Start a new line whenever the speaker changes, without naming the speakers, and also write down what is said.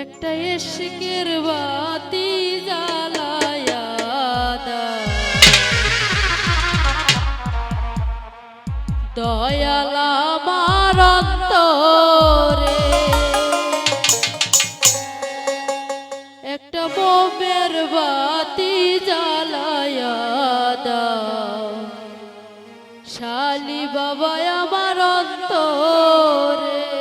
একটা এশকের বাতি জ্বালায়া দয়ালা আমার অন্তরে। একটা বোমের বাতি জ্বালায়া দাও। শালি বাবা আমার অন্তরে।